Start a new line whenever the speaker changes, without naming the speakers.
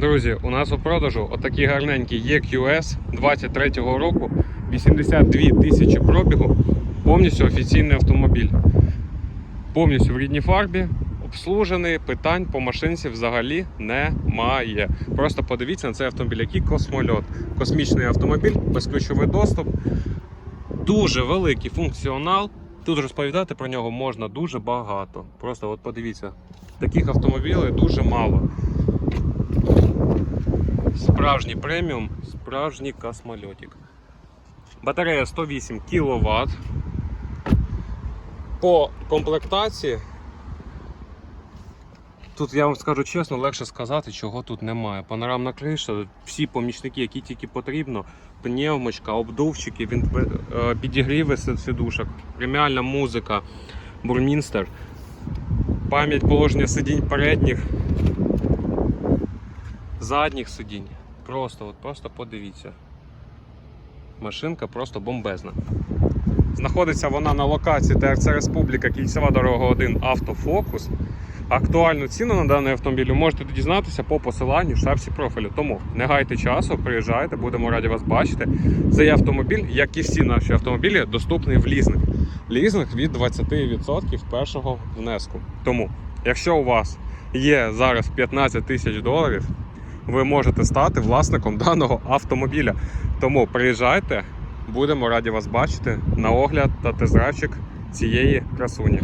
Друзі, у нас у продажу отакий гарненький EQS 23-го року, 82 тисячі пробігу, повністю офіційний автомобіль. Повністю в рідній фарбі, обслужений, питань по машинці взагалі немає. Просто подивіться на цей автомобіль, який космольот. Космічний автомобіль, безключовий доступ, дуже великий функціонал. Тут розповідати про нього можна дуже багато. Просто от подивіться, таких автомобілів дуже мало. Справжній преміум, справжній космольотик. Батарея 108 кВт. По комплектації. Тут я вам скажу чесно, легше сказати, чого тут немає. Панорамна криша, всі помічники, які тільки потрібно, пневмочка, обдувчики, е, підігріви сидушок, преміальна музика, бурмінстер, пам'ять положення сидінь передніх, задніх сидінь. Просто, от, просто подивіться. Машинка просто бомбезна. Знаходиться вона на локації ТРЦ Республіка, Кільцева дорога 1 Автофокус. Актуальну ціну на даний автомобіль можете дізнатися по посиланню в шапці профілю. Тому не гайте часу, приїжджайте, будемо раді вас бачити. Цей автомобіль, як і всі наші автомобілі, доступний в лізинг. Лізинг від 20% першого внеску. Тому, якщо у вас є зараз 15 тисяч доларів, ви можете стати власником даного автомобіля. Тому приїжджайте, будемо раді вас бачити на огляд та тест-драйвчик цієї красуні.